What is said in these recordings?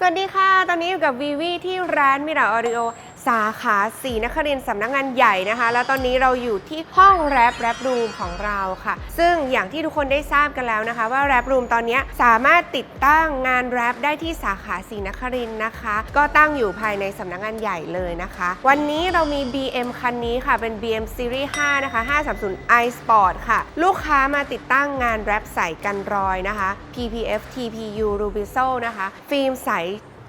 สวัสดีค่ะ ตอนนี้อยู่กับวีวีที่ร้านมิราออริโอ สาขาสีนครินสำนักงานใหญ่นะคะ แล้วตอนนี้เราอยู่ที่ห้องแรปแรปรูมของเราค่ะ ซึ่งอย่างที่ทุกคนได้ทราบกันแล้วนะคะ ว่าแรปรูมตอนนี้สามารถติดตั้งงานแรปได้ที่สาขาสีนครินนะคะ ก็ตั้งอยู่ภายในสำนักงานใหญ่เลยนะคะ วันนี้เรามี BM คันนี้ค่ะเป็น BM Series 5นะคะ530 i Sport ค่ะ ลูกค้ามาติดตั้งงานแรปใสกันรอยนะคะ PPF TPU Rubiso นะคะ ฟิล์มใส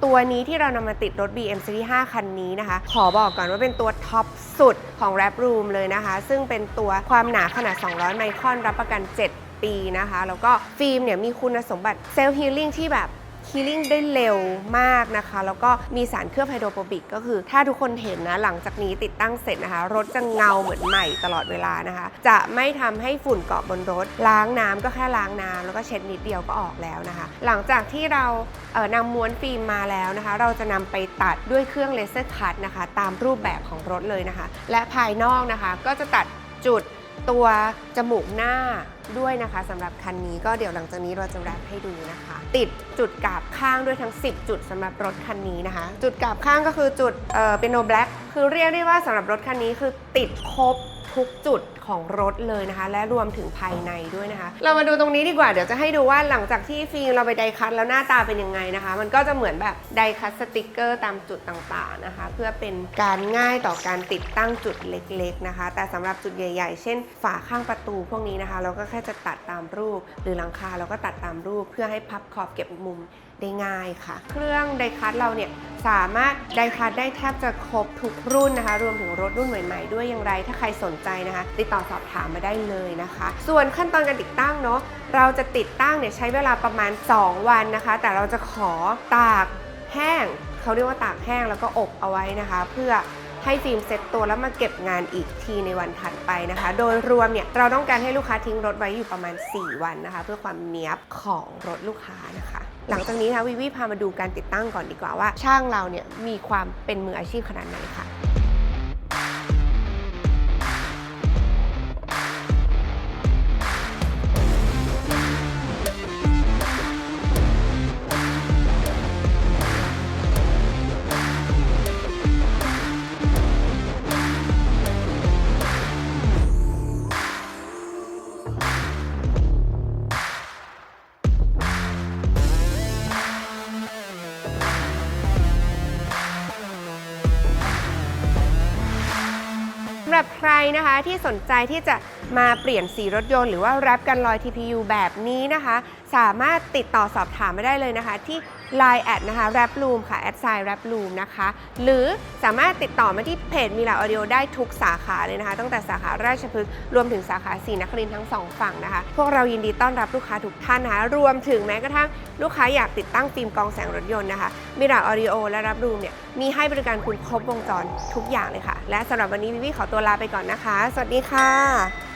ตัวนี้ที่เรานำมาติดรถ BM Series 5 คันนี้นะคะ ขอบอกก่อนว่าเป็นตัวท็อปสุดของ Rap Room เลยนะคะ ซึ่งเป็นตัวความหนาขนาด 200 ไมครอนรับประกัน 7 ปีนะคะ แล้วก็ฟิล์มเนี่ยมีคุณสมบัติเซลล์ฮีลิ่งที่แบบ ฮีลิ่งได้เร็วมากนะคะ แล้วก็มีสารเคลือบไฮโดรโปรบิก ก็คือ ถ้าทุกคนเห็นนะ หลังจากนี้ติดตั้งเสร็จนะคะ รถจะเงาเหมือนใหม่ตลอดเวลานะคะ จะไม่ทำให้ฝุ่นเกาะบนรถ ล้างน้ำก็แค่ล้างน้ำแล้วก็เช็ดนิดเดียวก็ออกแล้วนะคะ หลังจากที่เราเอ่อนำม้วนฟิล์มมาแล้วนะคะ เราจะนำไปตัดด้วยเครื่องเลเซอร์คัตนะคะ ตามรูปแบบของรถเลยนะคะ และภายนอกนะคะก็จะตัดจุดตัวจมูกหน้า ด้วยนะคะสำหรับคันนี้ก็เดี๋ยวหลังจากนี้เราจะแรปให้ดูนะคะ ติดจุดกาบข้างด้วยทั้ง 10 จุดสำหรับรถคันนี้นะคะ จุดกาบข้างก็คือจุดเอ่อเป็นโนแบล็กคือเรียกได้ว่าสำหรับรถคันนี้คือติดครบทุกจุด ของรถเลยนะคะ และรวมถึงภายในด้วยนะคะ เรามาดูตรงนี้ดีกว่าเดี๋ยวจะให้ดูว่าหลังจากที่ฟิล์มเราไปไดคัตแล้วหน้าตาเป็นยังไงนะคะ มันก็จะเหมือนแบบไดคัตสติกเกอร์ตามจุดต่างๆนะคะ เพื่อเป็นการง่ายต่อการติดตั้งจุดเล็กๆนะคะ แต่สำหรับจุดใหญ่ ๆ เช่น ฝาข้างประตูพวกนี้นะคะ เราก็แค่จะตัดตามรูป หรือหลังคาเราก็ตัดตามรูป เพื่อให้พับขอบเก็บมุมได้ง่ายค่ะ เครื่องไดคัตเราเนี่ยสามารถไดคัตได้แทบจะครบทุกรุ่นนะคะ รวมถึงรถรุ่นใหม่ ๆ ด้วยอย่างไร ถ้าใครสนใจนะคะ ติดต่อสอบถามมาได้เลยนะคะ ส่วนขั้นตอนการติดตั้งเนาะเราจะติดตั้งเนี่ยใช้เวลาประมาณ 2 วันนะคะ แต่เราจะขอตากแห้งเขาเรียกว่าตากแห้งแล้วก็อบเอาไว้นะคะ เพื่อให้ฟิล์มเซ็ตตัวแล้วมาเก็บงานอีกทีในวันถัดไปนะคะ โดยรวมเนี่ยเราต้องการให้ลูกค้าทิ้งรถไว้อยู่ประมาณ 4 วันนะคะ เพื่อความเนี้ยบของรถลูกค้านะคะ หลังจากนี้นะวิวิพามาดูการติดตั้งก่อนดีกว่าว่า ช่างเราเนี่ยมีความเป็นมืออาชีพขนาดไหนค่ะ รับใครนะคะที่สนใจที่จะมาเปลี่ยนสีรถยนต์หรือว่าแรปกันรอย TPU แบบนี้นะคะ สามารถติดต่อสอบถามมาได้เลยนะคะ ที่ Line แอดนะคะ Rap Room ค่ะแอดไซน์ Rap Room นะคะ หรือสามารถติดต่อมาที่เพจมิลาออดิโอได้ทุกสาขาเลยนะคะ ตั้งแต่สาขาราชพฤกษ์รวมถึงสาขาศรีนครินทั้งสองฝั่งนะคะ พวกเรายินดีต้อนรับลูกค้าทุกท่านนะคะ รวมถึงแม้กระทั่งลูกค้าอยากติดตั้งฟิล์มกองแสงรถยนต์นะคะมิลาออดิโอและรับรูมเนี่ยมีให้บริการคุณครบวงจรทุกอย่างเลยค่ะ และสำหรับวันนี้วิวิขอตัวลาไปก่อนนะคะ สวัสดีค่ะ